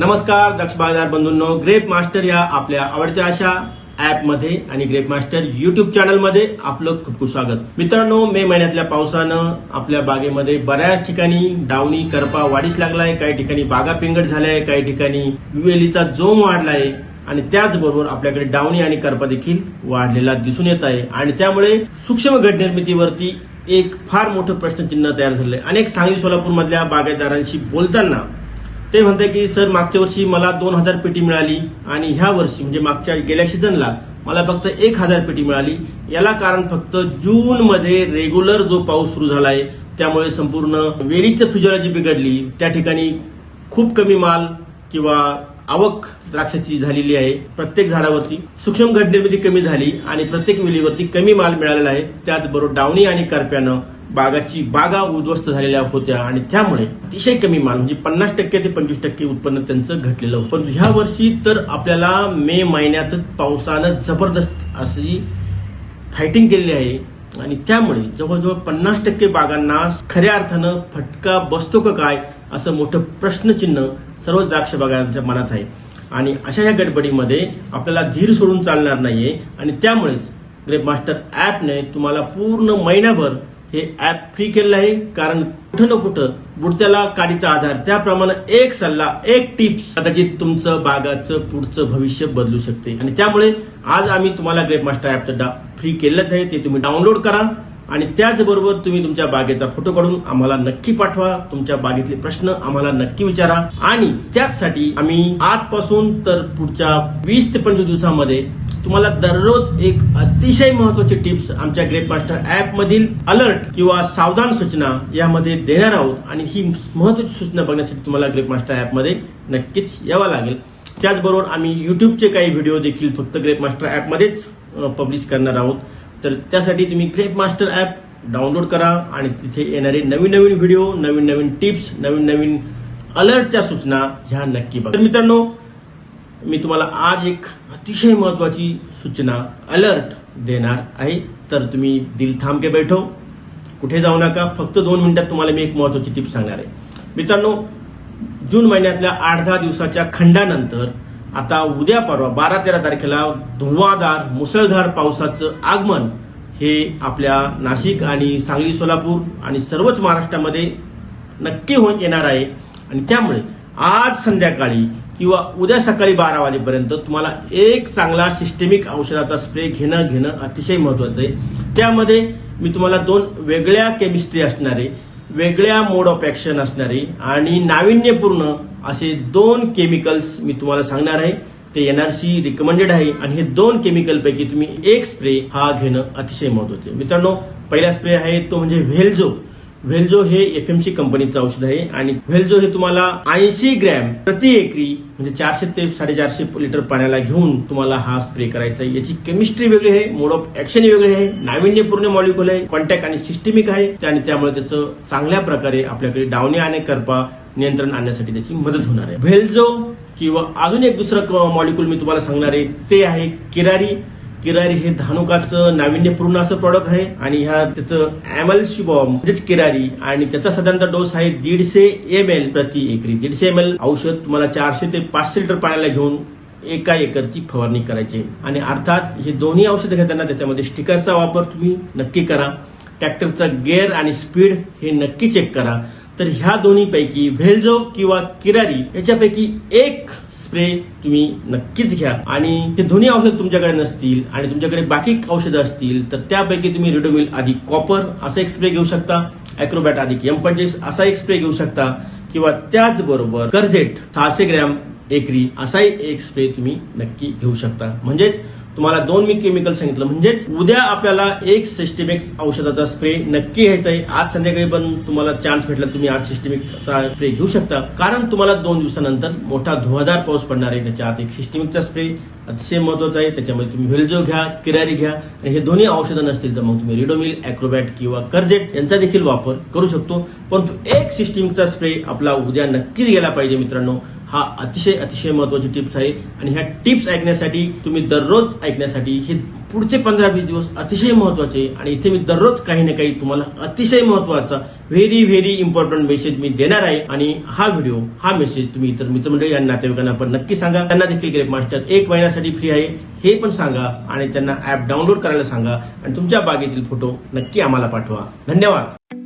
नमस्कार दक्ष बाजार बंधूंनो. Grep master या आपल्या आवडत्या अशा ॲपमध्ये आणि ग्रेप मास्टर युट्यूब चॅनलमध्ये आपलं खूप खूप स्वागत. मित्रांनो मे महिन्यातल्या पावसानं आपल्या बागेमध्ये बऱ्याच ठिकाणी डावणी करपा वाढीस लागलाय. काही ठिकाणी बागा पिंगट झाल्याय काही ठिकाणी विवेलीचा जोम वाढलाय आणि त्याचबरोबर आपल्याकडे डावणी आणि करपा देखील वाढलेला दिसून येत आहे. आणि त्यामुळे सूक्ष्म घट निर्मितीवरती एक फार मोठं प्रश्नचिन्ह तयार झालंय. अनेक सांगली सोलापूरमधल्या बागायतदारांशी बोलताना ते म्हणते की सर मागच्या वर्षी मला दोन हजार पेटी मिळाली आणि ह्या वर्षी म्हणजे मागच्या गेल्या सीझनला मला फक्त एक हजार पेटी मिळाली. याला कारण फक्त जूनमध्ये रेग्युलर जो पाऊस सुरू झालाय त्यामुळे संपूर्ण वेरीचं फिजिओलॉजी बिघडली. त्या ठिकाणी खूप कमी माल किंवा आवक द्राक्षाची झालेली आहे. प्रत्येक झाडावरती सूक्ष्म घट निर्मिती कमी झाली आणि प्रत्येक वेलीवरती कमी माल मिळालेला आहे. त्याचबरोबर डावणी आणि करप्यानं बागाची बागा उद्ध्वस्त झालेल्या होत्या आणि त्यामुळे अतिशय कमी माल म्हणजे पन्नास टक्के ते पंचवीस टक्के उत्पन्न त्यांचं घटलेलं होतं. पण ह्या वर्षी तर आपल्याला मे महिन्यातच पावसानं जबरदस्त अशी फायटिंग केलेली आहे. आणि त्यामुळे जवळजवळ पन्नास टक्के बागांना खऱ्या अर्थानं फटका बसतो का काय असं मोठं प्रश्नचिन्ह सर्वच द्राक्ष बागांच्या मनात आहे. आणि अशा या गडबडीमध्ये आपल्याला धीर सोडून चालणार नाहीये. आणि त्यामुळेच ग्रेप मास्टर ॲपने तुम्हाला पूर्ण महिनाभर हे ॲप फ्री केलेलं आहे. कारण कुठं ना कुठं बुडत्याला काडीचा आधार त्याप्रमाणे एक सल्ला एक टिप्स कदाचित तुमचं बागाचं पुढचं भविष्य बदलू शकते. आणि त्यामुळे आज आम्ही तुम्हाला ग्रेप मास्टर ॲप फ्री केलंच आहे. ते तुम्ही डाउनलोड करा. आणि त्याचबरोबर तुम्ही तुमच्या बागेचा फोटो काढून आम्हाला नक्की पाठवा. तुमच्या बागेतले प्रश्न आम्हाला नक्की विचारा. आणि त्याचसाठी आम्ही आजपासून तर पुढच्या वीस ते पंचवीस दिवसामध्ये तुम्हाला दररोज एक अतिशय महत्वाची टिप्स आमच्या ग्रेट मास्टर ऍप मधील अलर्ट किंवा सावधान सूचना यामध्ये देणार आहोत. आणि ही महत्वाची सूचना बघण्यासाठी तुम्हाला ग्रेट मास्टर ऍपमध्ये नक्कीच यावं लागेल. त्याचबरोबर आम्ही युट्यूबचे काही व्हिडिओ देखील फक्त ग्रेट मास्टर ऍप मध्येच पब्लिश करणार आहोत. तर त्यासाठी तुम्ही ग्रेट मास्टर ऍप डाउनलोड करा आणि तिथे येणारे नवीन नवीन व्हिडिओ नवीन नवीन टिप्स नवीन नवीन अलर्टच्या सूचना ह्या नक्की बघा. मित्रांनो मी तुम्हाला आज एक अतिशय महत्वाची सूचना अलर्ट देणार आहे. तर तुम्ही दिल थांब के बैठो. कुठे जाऊ नका. फक्त दोन मिनिटात तुम्हाला मी एक महत्वाची टिप सांगणार आहे. मित्रांनो जून महिन्यातल्या आठ दहा दिवसाच्या खंडानंतर आता उद्या परवा बारा तेरा तारखेला धुवाधार मुसळधार पावसाचं आगमन हे आपल्या नाशिक आणि सांगली सोलापूर आणि सर्वच महाराष्ट्रामध्ये नक्की होऊन येणार आहे. आणि त्यामुळे आज संध्याकाळी किंवा उद्या सकाळी बारा वाजेपर्यंत तुम्हाला एक चांगला सिस्टेमिक औषधाचा स्प्रे घेणं घेणं अतिशय महत्वाचं आहे. त्यामध्ये मी तुम्हाला दोन वेगळ्या केमिस्ट्री असणारे वेगळ्या मोड ऑफ ऍक्शन असणारे आणि नाविन्यपूर्ण असे दोन केमिकल्स मी तुम्हाला सांगणार आहे. ते एनआरसी रिकमेंडेड आहे आणि हे दोन केमिकल पैकी तुम्ही एक स्प्रे हा घेणं अतिशय महत्त्वाचे आहे. मित्रांनो पहिला स्प्रे आहे तो म्हणजे व्हेल्झो व्हेल्झो हे एफएमसी कंपनीचं औषध आहे आणि व्हेल्झो हे तुम्हाला ऐंशी ग्रॅम प्रति एकरी म्हणजे चारशे ते साडेचारशे लिटर पाण्याला घेऊन तुम्हाला हा स्प्रे करायचा आहे. याची केमिस्ट्री वेगळी आहे मोड ऑफ ऍक्शन वेगळी आहे नाविन्यपूर्ण मॉलिक्युल आहे कॉन्टॅक्ट आणि सिस्टमिक आहे. आणि त्यामुळे त्याचं चांगल्या प्रकारे आपल्याकडे डावणे आणि करपा नियंत्रण आणण्यासाठी त्याची मदत होणार आहे. व्हेल्झो किंवा अजून एक दुसरं मॉलिक्युल मी तुम्हाला सांगणार आहे ते आहे किरारी. किरारी हे धानुकाचं नाविन्यपूर्ण असं प्रॉडक्ट आहे आणि ह्या त्याचं अॅमल बॉम्ब म्हणजेच किरारी आणि त्याचा साधारणतः डोस आहे दीडशे एम एल प्रति एकरी. दीडशे एम एल औषध तुम्हाला चारशे ते पाचशे लिटर पाण्याला घेऊन एका एकरची फवारणी करायची. आणि अर्थात हे दोन्ही औषधं घेताना त्याच्यामध्ये स्टिकरचा वापर तुम्ही नक्की करा. ट्रॅक्टरचा गेअर आणि स्पीड हे नक्की चेक करा. तर ह्या दोन्हीपैकी व्हेल्झो किंवा किरारी याच्यापैकी एक स्प्रे तुम्ही नक्कीच घ्या. आणि हे दोन्ही औषध तुमच्याकडे नसतील आणि तुमच्याकडे बाकी औषधं असतील तर त्यापैकी तुम्ही रिडोमिल अधिक कॉपर असा एक स्प्रे घेऊ शकता अॅक्रोबॅट अधिक एम पंचवीस असा एक स्प्रे घेऊ शकता किंवा त्याचबरोबर कर्जेट सहाशे ग्रॅम एकरी असाही एक स्प्रे तुम्ही नक्की घेऊ शकता. म्हणजेच तुम्हाला दोन मी केमिकल सांगितलं. म्हणजेच उद्या आपल्याला एक सिस्टेमिक औषधाचा स्प्रे नक्की घ्यायचा आहे. आज संध्याकाळी पण तुम्हाला चान्स भेटला तुम्ही आज सिस्टेमिकचा स्प्रे घेऊ शकता. कारण तुम्हाला दोन दिवसानंतर मोठा धुवाधार पाऊस पडणार आहे. त्याच्या आत एक सिस्टेमिकचा स्प्रे अतिशय महत्त्वाचा आहे. त्याच्यामध्ये तुम्ही व्हेलजो घ्या किरारी घ्या. आणि हे दोन्ही औषधं नसतील तर मग तुम्ही रिडोमिल अॅक्रोबॅट किंवा कर्जेट यांचा देखील वापर करू शकतो. परंतु एक सिस्टेमिकचा स्प्रे आपला उद्या नक्कीच गेला पाहिजे मित्रांनो. हा अतिशय अतिशय महत्वाची टिप्स आहे. आणि ह्या टिप्स ऐकण्यासाठी तुम्ही दररोज ऐकण्यासाठी हे पुढचे पंधरा वीस दिवस अतिशय महत्त्वाचे आणि इथे मी दररोज काही ना काही तुम्हाला अतिशय महत्त्वाचा व्हेरी व्हेरी इम्पॉर्टंट मेसेज मी देणार आहे. आणि हा व्हिडिओ हा मेसेज तुम्ही इतर मित्रमंडळी आणि नातेवाईकांना पण नक्की सांगा. त्यांना देखील ग्रेप मास्टर एक महिन्यासाठी फ्री आहे. हे पण सांगा आणि त्यांना ऍप डाउनलोड करायला सांगा. आणि तुमच्या बागेतील फोटो नक्की आम्हाला पाठवा. धन्यवाद.